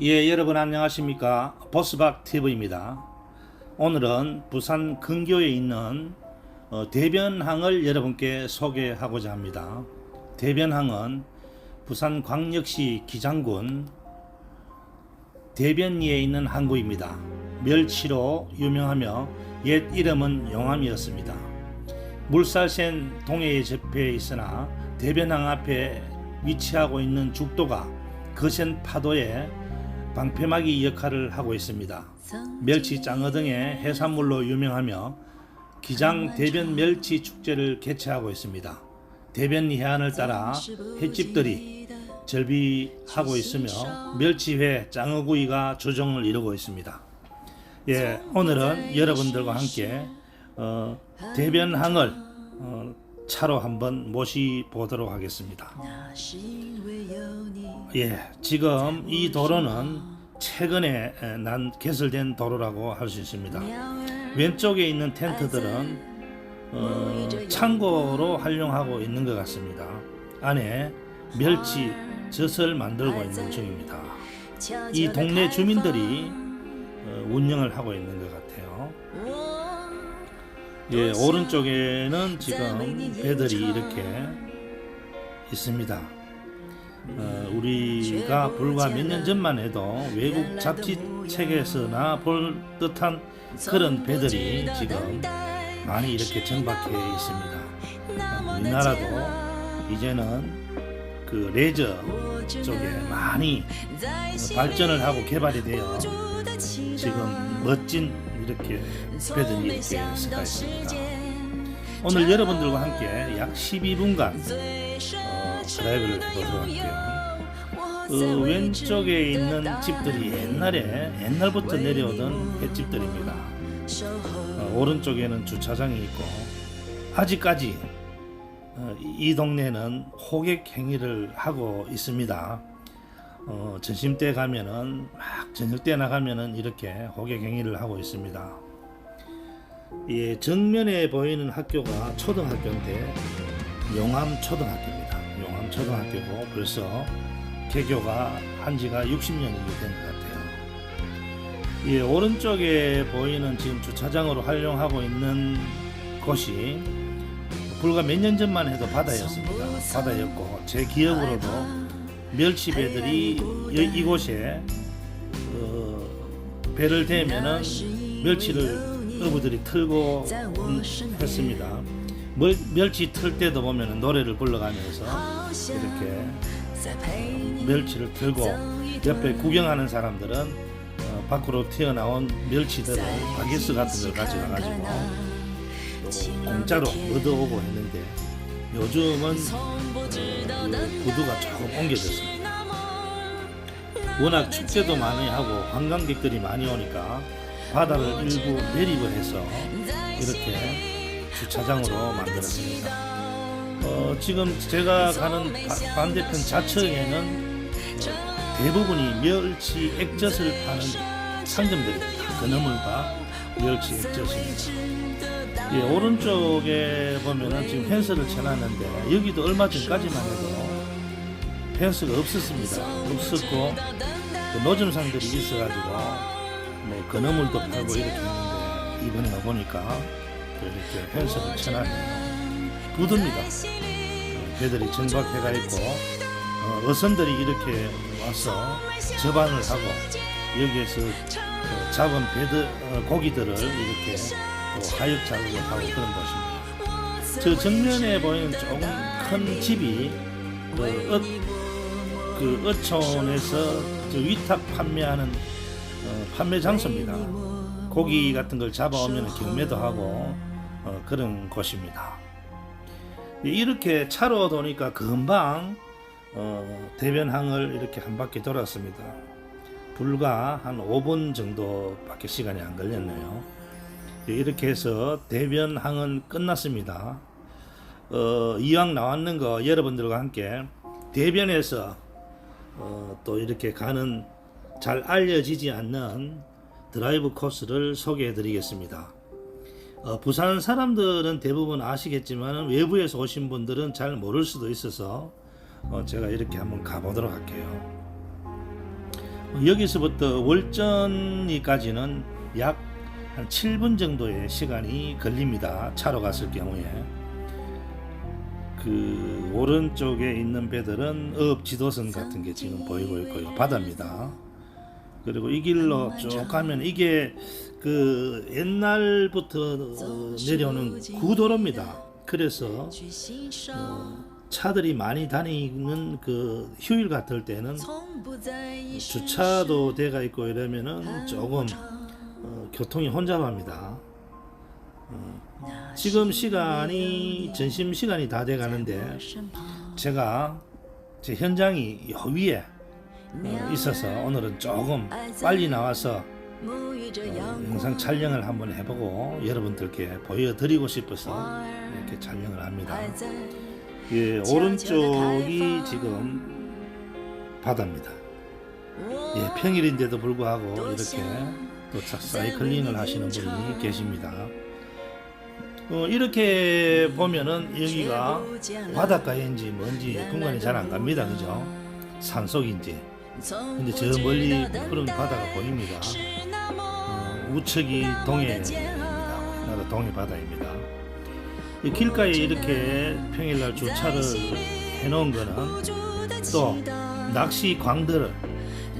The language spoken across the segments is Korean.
예, 여러분 안녕하십니까? 보스박 TV입니다. 오늘은 부산 근교에 있는 어, 대변항을 여러분께 소개하고자 합니다. 대변항은 부산 광역시 기장군 대변리에 있는 항구입니다. 멸치로 유명하며 옛 이름은 용암이었습니다. 물살센 동해에 접해 있으나 대변항 앞에 위치하고 있는 죽도가 거센 파도에 방패막이 역할을 하고 있습니다. 멸치 장어 등의 해산물로 유명하며 기장 대변 멸치 축제를 개최하고 있습니다. 대변 해안을 따라 횟집들이 절비하고 있으며 멸치회, 장어구이가 조종을 이루고 있습니다. 예, 오늘은 여러분들과 함께 어, 대변항을 어, 차로 한번 모시 보도록 하겠습니다. 예, 지금 이 도로는 최근에 에, 난 개설된 도로라고 할 수 있습니다. 왼쪽에 있는 텐트들은 어, 창고로 활용하고 있는 것 같습니다. 안에 멸치 젖을 만들고 있는 중입니다. 이 동네 주민들이 어, 운영을 하고 있는 것 같아요. 예, 오른쪽에는 지금 배들이 이렇게 있습니다. 어, 우리가 불과 몇 년 전만 해도 외국 잡지 책에서나 볼 듯한 그런 배들이 지금 많이 이렇게 정박해 있습니다. 어, 우리나라도 이제는 그 레저 쪽에 많이 어, 발전을 하고 개발이 되어 지금 멋진 이렇게 배들이 이렇게 서가 있습니다. 오늘 여러분들과 함께 약 12분간 어, 드라이브를 해보도록 할게요. 그 왼쪽에 있는 집들이 옛날에 옛날부터 내려오던 횟집들입니다. 어, 오른쪽에는 주차장이 있고 아직까지 어, 이 동네는 호객 행위를 하고 있습니다. 어, 점심 때 가면은 막 저녁 때 나가면은 이렇게 호객 행위를 하고 있습니다. 예, 정면에 보이는 학교가 초등학교인데 용암 초등학교입니다. 용암 초등학교고 벌써 개교가 한 지가 60년이 된 것 같아요. 예, 오른쪽에 보이는 지금 주차장으로 활용하고 있는 곳이 불과 몇 년 전만 해도 바다였습니다. 바다였고 제 기억으로도 멸치 배들이 여- 이곳에 어, 배를 대면은 멸치를 어부들이 틀고 음, 했습니다. 멸, 멸치 틀 때도 보면 노래를 불러가면서 이렇게 멸치를 틀고 옆에 구경하는 사람들은 어, 밖으로 튀어나온 멸치들을 바게스 같은 걸 가져가가지고 또 공짜로 얻어오고 했는데 요즘은 어, 그 구두가 조금 옮겨졌습니다. 워낙 축제도 많이 하고 관광객들이 많이 오니까 바다를 일부 매립을 해서 이렇게 주차장으로 만들었습니다. 어, 지금 제가 가는 바- 반대편 좌측에는 어, 대부분이 멸치 액젓을 파는 상점들입니다. 그나물과 멸치 액젓입니다. 예, 오른쪽에 보면은 지금 펜스를 쳐놨는데 여기도 얼마 전까지만 해도 펜스가 없었습니다. 없었고 그 노점상들이 있어가지고 뭐 건어물도 팔고 이렇게 했는데 이번에 와보니까 또 이렇게 펜스를 쳐놨네요. 부두입니다. 어, 배들이 정박해가 있고 어, 어선들이 이렇게 와서 접안을 하고 여기에서 어, 잡은 배들 어, 고기들을 이렇게 또 하역 작업을 하고 그런 곳입니다. 저 정면에 보이는 조금 큰 집이 그, 어, 그 어촌에서 저 위탁 판매하는 어, 판매 장소입니다. 고기 같은 걸 잡아오면 경매도 하고 어, 그런 곳입니다. 이렇게 차로 도니까 금방 어, 대변항을 이렇게 한 바퀴 돌았습니다. 불과 한 5분 정도밖에 시간이 안 걸렸네요. 이렇게 해서 대변항은 끝났습니다. 어, 이왕 나왔는 거 여러분들과 함께 대변에서 어, 또 이렇게 가는 잘 알려지지 않는 드라이브 코스를 소개해 드리겠습니다. 어, 부산 사람들은 대부분 아시겠지만 외부에서 오신 분들은 잘 모를 수도 있어서 어, 제가 이렇게 한번 가보도록 할게요. 여기서부터 월전이까지는 약 한 7분 정도의 시간이 걸립니다. 차로 갔을 경우에. 그 오른쪽에 있는 배들은 어업 지도선 같은 게 지금 보이고 있고요. 바다입니다. 그리고 이 길로 쭉 가면 이게 그 옛날부터 어, 내려오는 구도로입니다. 그래서 어, 차들이 많이 다니는 그 휴일 같을 때는 주차도 돼가 있고 이러면은 조금 어, 교통이 혼잡합니다. 어, 지금 시간이 점심 시간이 다 돼 가는데 제가 제 현장이 요 위에 어, 있어서 오늘은 조금 빨리 나와서 어, 영상 촬영을 한번 해보고 여러분들께 보여드리고 싶어서 이렇게 촬영을 합니다. 예, 오른쪽이 지금 바다입니다. 예, 평일인데도 불구하고 이렇게 또 사- 사이클링을 하시는 분이 계십니다. 어, 이렇게 보면은 여기가 바닷가인지 뭔지 공간이 잘 안 갑니다. 그죠? 산속인지. 근데 저 멀리 푸른 바다가 보입니다. 어, 우측이 동해입니다. 우리나라 동해 바다입니다. 이 길가에 이렇게 평일날 주차를 해놓은 거는 또 낚시 광들을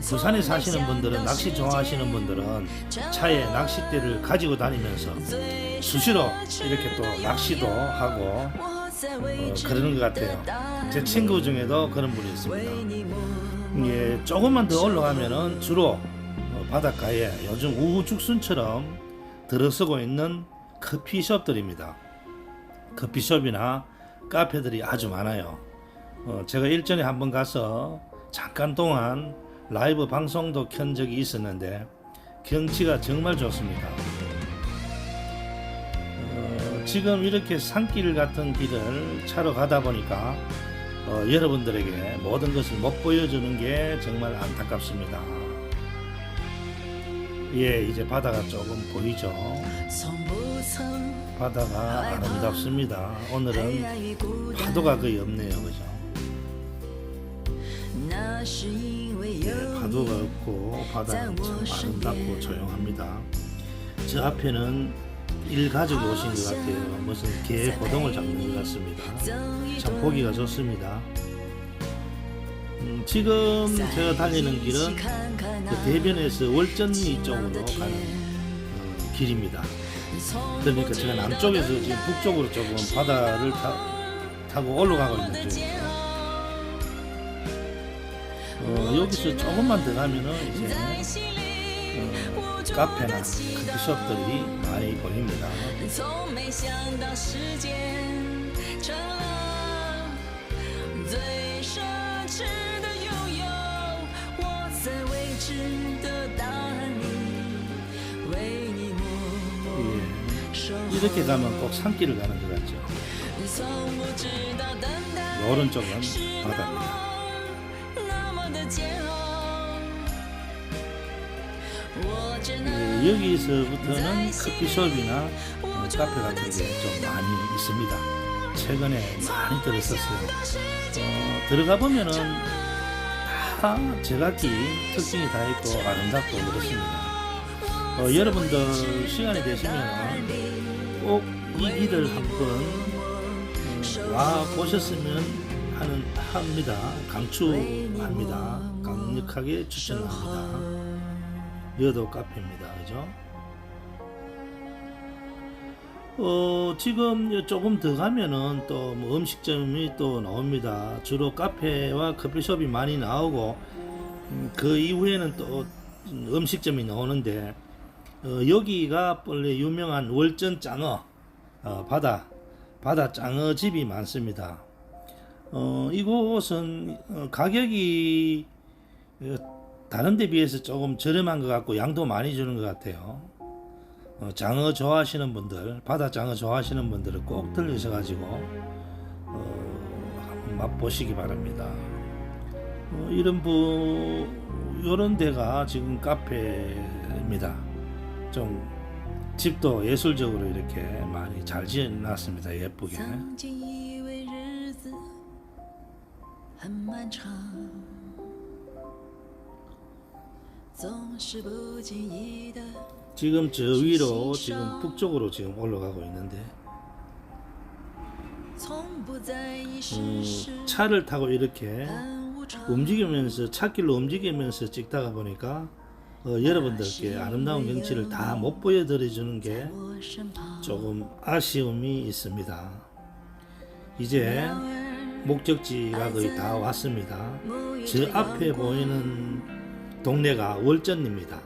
부산에 사시는 분들은 낚시 좋아하시는 분들은 차에 낚싯대를 가지고 다니면서 수시로 이렇게 또 낚시도 하고 어, 그러는 것 같아요. 제 친구 중에도 그런 분이 있습니다. 예, 조금만 더 올라가면은 주로 어, 바닷가에 요즘 우후죽순처럼 들어서고 있는 커피숍들입니다. 커피숍이나 카페들이 아주 많아요. 어, 제가 일전에 한번 가서 잠깐 동안 라이브 방송도 켠 적이 있었는데 경치가 정말 좋습니다. 어, 지금 이렇게 산길 같은 길을 차로 가다 보니까 어, 여러분들에게 모든 것을 못 보여주는 게 정말 안타깝습니다. 예, 이제 바다가 조금 보이죠. 바다가 아름답습니다. 오늘은 파도가 거의 없네요, 그죠? 예, 파도가 없고 바다는 참 아름답고 조용합니다. 저 앞에는 일가족이 오신 것 같아요. 무슨 개 고동을 잡는 것 같습니다. 참 보기가 좋습니다. 음, 지금 제가 달리는 길은 그 대변에서 월전리 쪽으로 가는 어, 길입니다. 그러니까 제가 남쪽에서 지금 북쪽으로 조금 바다를 타, 타고 올라가고 있는 중이에요. 어, 여기서 조금만 더 가면은 이제 어, 카페나 커피숍들이 많이 보입니다. 예, 이렇게 가면 꼭 산길을 가는 것 같죠. 오른쪽은 바다입니다. 여기서부터는 커피숍이나 어, 카페 같은 게 좀 많이 있습니다. 최근에 많이 들었었어요. 어, 들어가 보면은 다 제각기 특징이 다 있고 아름답고 그렇습니다. 어, 여러분들 시간이 되시면 꼭이 길을 한번 어, 와 보셨으면 하는 합니다. 강추합니다. 강력하게 추천합니다. 여도 카페입니다. 그죠? 어, 지금 조금 더 가면은 또 뭐 음식점이 또 나옵니다. 주로 카페와 커피숍이 많이 나오고 음, 그 이후에는 또 음식점이 나오는데 어, 여기가 원래 유명한 월전 짱어 어, 바다 바다 짱어 집이 많습니다. 어, 이곳은 어, 가격이 어, 다른 데 비해서 조금 저렴한 것 같고 양도 많이 주는 것 같아요. 어, 장어 좋아하시는 분들, 바다 장어 좋아하시는 분들은 꼭 들르셔 가지고 어, 한번 맛보시기 바랍니다. 어, 이런 부 이런 데가 지금 카페입니다. 좀 집도 예술적으로 이렇게 많이 잘 지어놨습니다. 예쁘게. 지금 저 위로 지금 북쪽으로 지금 올라가고 있는데 음, 차를 타고 이렇게 움직이면서 차길로 움직이면서 찍다가 보니까 어, 여러분들께 아름다운 경치를 다못 음, 보여드려주는 게 조금 아쉬움이 있습니다. 이제 목적지가 거의 다 왔습니다. 저 앞에 보이는 동네가 월전입니다.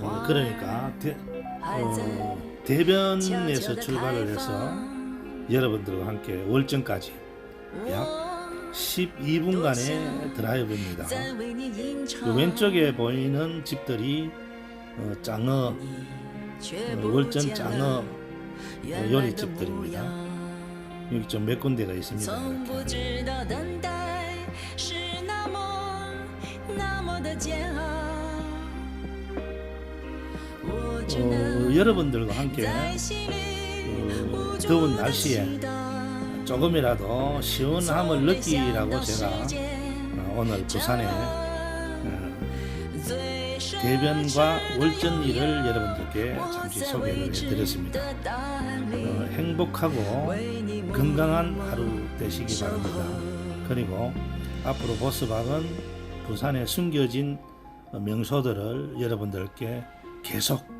어, 그러니까 대, 어, 대변에서 출발을 해서 여러분들과 함께 월전까지 약 12분간의 드라이브입니다. 그 왼쪽에 보이는 집들이 어, 장어 어, 월전 장어 어, 요리집들입니다. 여기 좀 몇 군데가 있습니다. 이렇게. 어, 여러분들과 함께 어, 더운 날씨에 조금이라도 시원함을 느끼라고 제가 어, 오늘 부산에 어, 대변과 월전일을 여러분들께 잠시 소개를 해드렸습니다. 어, 행복하고 건강한 하루 되시기 바랍니다. 그리고 앞으로 보스박은 부산에 숨겨진 명소들을 여러분들께 계속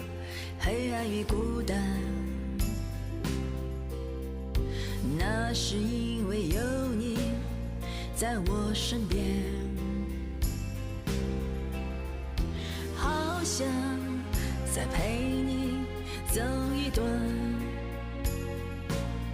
黑暗与孤单，那是因为有你在我身边，好想再陪你走一段。